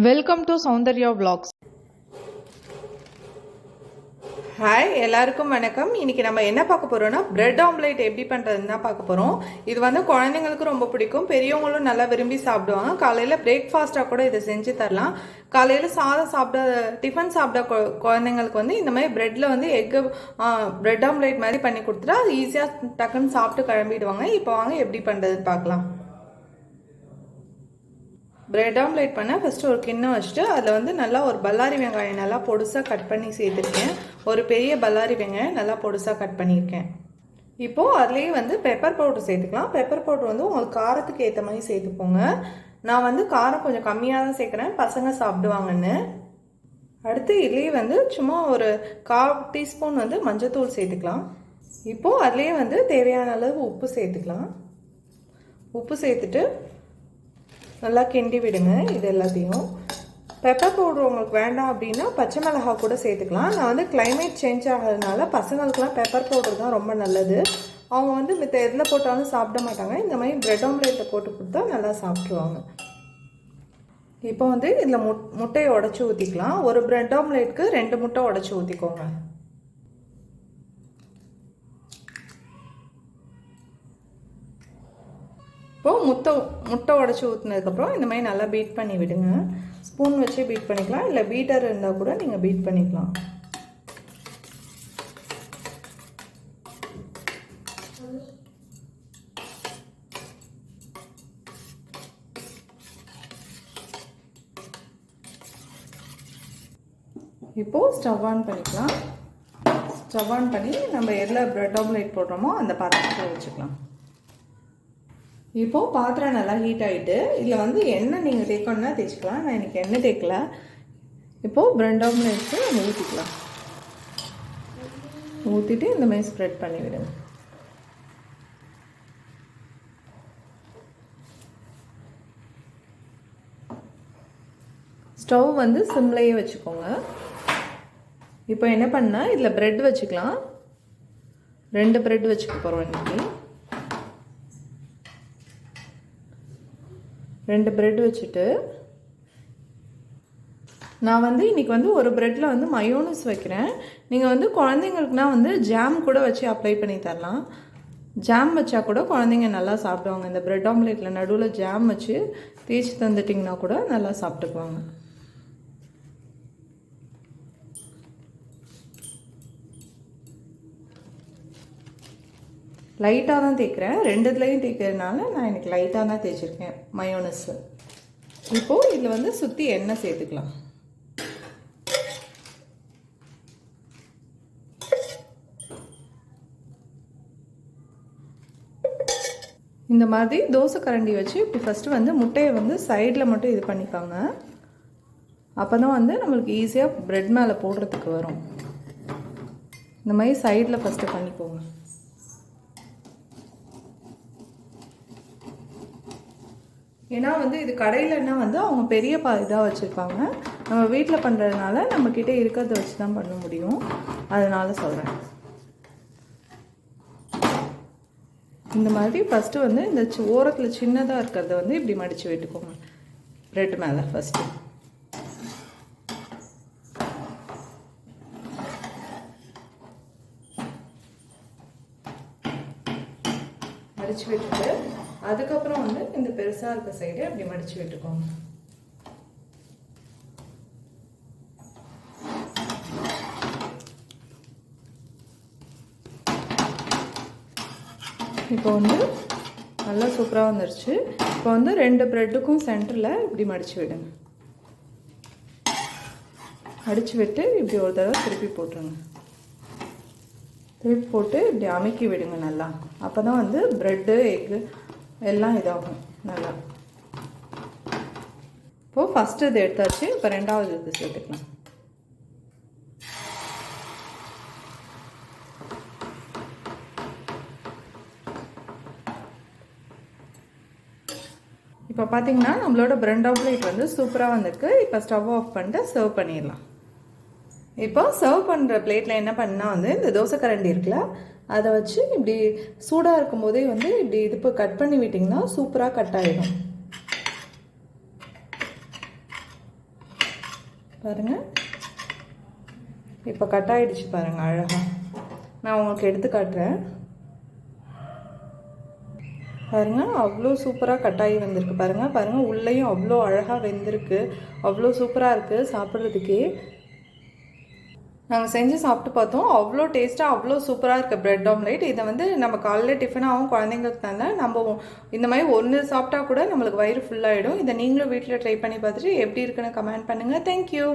Welcome to Soundarya vlogs. Hi எல்லாருக்கும் வணக்கம். இன்னைக்கு நம்ம என்ன பார்க்க போறோம்னா பிரெட் ஆம்லேட் எப்படி பண்றதுன்னு தான் பார்க்க போறோம். இது வந்து குழந்தைங்களுக்கு ரொம்ப பிடிக்கும். பெரியவங்களும் நல்லா விரும்பி சாப்பிடுவாங்க. காலையில பிரேக்ஃபாஸ்டா கூட இதை செஞ்சு தரலாம். காலையில் சாதம் சாப்பிட டிஃபன் சாப்பிட குழந்தைங்களுக்கு வந்து இந்த மாதிரி ப்ரெட்டில் வந்து எக்கு பிரெட் ஆம்லேட் மாதிரி பண்ணி கொடுத்துட்டா அது ஈஸியாக டக்குன்னு சாப்பிட்டு கிளம்பிடுவாங்க. இப்போ வாங்க எப்படி பண்ணுறதுன்னு பார்க்கலாம். பிரெட் ஆம்லேட் பண்ண ஃபஸ்ட்டு ஒரு கிண்ணம் வச்சுட்டு அதில் வந்து நல்லா ஒரு பல்லாரி வெங்காயம் நல்லா பொடுசாக கட் பண்ணி சேர்த்துருக்கேன். ஒரு பெரிய பல்லாரி வெங்காயம் நல்லா பொடுசாக கட் பண்ணியிருக்கேன். இப்போது அதுலேயே வந்து பெப்பர் பவுடர் சேர்த்துக்கலாம். பெப்பர் பவுடர் வந்து உங்களுக்கு காரத்துக்கு ஏற்ற மாதிரி சேர்த்துப்போங்க நான் வந்து காரம் கொஞ்சம் கம்மியாக தான் சேர்க்குறேன். பசங்க சாப்பிடுவாங்கன்னு. அடுத்து இதுலேயே வந்து சும்மா ஒரு கால் டீஸ்பூன் வந்து மஞ்சத்தூள் சேர்த்துக்கலாம். இப்போது அதுலேயே வந்து தேவையான அளவு உப்பு சேர்த்துக்கலாம். உப்பு சேர்த்துட்டு நல்லா கிண்டி விடுங்க இது எல்லாத்தையும். பெப்பர் பவுடர் உங்களுக்கு வேண்டாம் அப்படின்னா பச்சை மிளகா கூட சேர்த்துக்கலாம். நான் வந்து கிளைமேட் சேஞ்ச் ஆகிறதுனால பசங்களுக்குலாம் பெப்பர் பவுடர் தான் ரொம்ப நல்லது. அவங்க வந்து மித்த எதில் போட்டாலும் சாப்பிட மாட்டாங்க. இந்த மாதிரி ப்ரெட் ஆம்லேட்டில் போட்டு கொடுத்தா நல்லா சாப்பிட்ருவாங்க இப்போ வந்து இதில் முட் முட்டையை உடச்சி ஊற்றிக்கலாம் ஒரு ப்ரெட் ஆம்லேட்டுக்கு ரெண்டு முட்டை உடச்சி ஊற்றிக்கோங்க இப்போது முட்டை முட்டை உடச்சி ஊற்றுனதுக்கப்புறம் இந்த மாதிரி நல்லா பீட் பண்ணி விடுங்க. ஸ்பூன் வச்சு பீட் பண்ணிக்கலாம். இல்லை பீட்டர் இருந்தால் கூட நீங்கள் பீட் பண்ணிக்கலாம். இப்போது ஸ்டவ் ஆன் பண்ணிக்கலாம். ஸ்டவ் ஆன் பண்ணி நம்ம எதில் ப்ரெட் ஆம்லேட் போடுறோமோ அந்த பாத்திரத்தை வச்சுக்கலாம். இப்போது பாத்திரம் நல்லா ஹீட் ஆகிட்டு இதில் வந்து எண்ணெய் நீங்கள் தேய்க்கணும்னா தேய்ச்சிக்கலாம். நான் இன்னைக்கு எண்ணெய் தேய்க்கல. இப்போது பிரெட் ஆம்லேட்ஸு நம்ம ஊற்றிக்கலாம் ஊற்றிட்டு இந்த மாதிரி ஸ்ப்ரெட் பண்ணி விடுங்க. ஸ்டவ் வந்து சிம்லையே வச்சுக்கோங்க. இப்போ என்ன பண்ணால் இதில் ப்ரெட் வச்சுக்கலாம். ரெண்டு ப்ரெட் வச்சுக்க போகிறோம் இன்றைக்கி ரெண்டு பிரெட் வச்சுட்டு நான் வந்து இன்னைக்கு வந்து ஒரு ப்ரெட்டில் வந்து மயோனஸ் வைக்கிறேன். நீங்கள் வந்து குழந்தைங்களுக்குனா வந்து ஜாம் கூட வச்சு அப்ளை பண்ணி தரலாம். ஜாம் வச்சா கூட குழந்தைங்க நல்லா சாப்பிடுவாங்க. இந்த ப்ரெட் ஆம்லேட்டில் நடுவில் ஜாம் வச்சு தேய்ச்சி தந்துட்டிங்கன்னா கூட நல்லா சாப்பிட்டுக்குவாங்க. லைட்டாக தான் தேய்க்கிறேன். ரெண்டுத்துலேயும் தேய்க்கிறதுனால நான் எனக்கு லைட்டாக தான் தேய்ச்சிருக்கேன் மயோனஸ்ஸு இப்போது இதில் வந்து சுற்றி எண்ணெய் சேர்த்துக்கலாம். இந்த மாதிரி தோசை கரண்டி வச்சு இப்படி ஃபஸ்ட்டு வந்து முட்டையை வந்து சைடில் மட்டும் இது பண்ணிப்பாங்க அப்போ தான் வந்து நம்மளுக்கு ஈஸியாக ப்ரெட் மேலே போடுறதுக்கு வரும். இந்த மாதிரி சைடில் ஃபஸ்ட்டு பண்ணிக்கோங்க. ஏன்னா வந்து இது கடையிலன்னா வந்து அவங்க பெரிய பா இதாக வச்சுருப்பாங்க. நம்ம வீட்டில் பண்ணுறதுனால நம்மக்கிட்ட இருக்கிறத வச்சு தான் பண்ண முடியும். அதனால் சொல்கிறேன் இந்த மாதிரி ஃபஸ்ட்டு வந்து இந்த சி- ஓரத்தில் சின்னதாக இருக்கிறத வந்து இப்படி மடித்து விட்டுக்கோங்க. ப்ரெட் மேலே ஃபஸ்ட்டு மடித்து விட்டுட்டு அதுக்கப்புறம் வந்து இந்த பெருசாக இருக்க சைடு அப்படி மடித்து விட்டுக்கோங்க. இப்போ வந்து நல்லா சூப்பராக வந்துருச்சு. இப்போ வந்து ரெண்டு ப்ரெட்டுக்கும் சென்டரில் இப்படி மடித்து விடுங்க. அடித்து விட்டு இப்படி ஒரு தடவை திருப்பி போட்டுருங்க. திருப்பி போட்டு இப்படி அமைக்கி விடுங்க நல்லா. அப்போ தான் வந்து ப்ரெட்டு எக்கு எல்லாம் இதாகும். நல்லா. இப்போது ஃபஸ்ட்டு இது எடுத்தாச்சு இப்போ ரெண்டாவது இது சேர்த்துக்கலாம். இப்போ பார்த்தீங்கன்னா நம்மளோட பிரெண்ட் ஆம்லேட் வந்து சூப்பராக வந்திருக்கு. இப்போ ஸ்டவ் ஆஃப் பண்ணிட்டு சர்வ் பண்ணிடலாம். இப்போ சர்வ் பண்ணுற பிளேட்டில் என்ன பண்ணால் வந்து இந்த தோசை கரண்டி இருக்குல்ல அதை வச்சு இப்படி சூடாக இருக்கும்போதே வந்து இப்படி இது இப்போ கட் பண்ணி விட்டிங்கன்னா சூப்பராக கட் ஆகிடும் பாருங்கள் இப்போ கட் ஆகிடுச்சு பாருங்கள் அழகாக நான் உங்களுக்கு எடுத்து காட்டுறேன். பாருங்க அவ்வளோ சூப்பராக கட்டாயி வந்திருக்கு. பாருங்க பாருங்கள் உள்ளேயும் அவ்வளோ அழகாக வெந்திருக்கு. அவ்வளோ சூப்பராக இருக்குது சாப்பிட்றதுக்கே. நாங்கள் செஞ்சு சாப்பிட்டு பார்த்தோம். அவ்வளோ டேஸ்ட்டாக அவ்வளோ சூப்பராக இருக்குது ப்ரெட் ஆம்லேட் இதை வந்து நம்ம காலையில் டிஃபனாகவும் குழந்தைங்களுக்கு தானே நம்ம இந்த மாதிரி ஒன்று சாப்பிட்டா கூட நம்மளுக்கு வயிறு ஃபுல்லாகிடும் இதை நீங்களும் வீட்டில் ட்ரை பண்ணி பார்த்துட்டு எப்படி இருக்குன்னு கமெண்ட் பண்ணுங்கள் தேங்க்யூ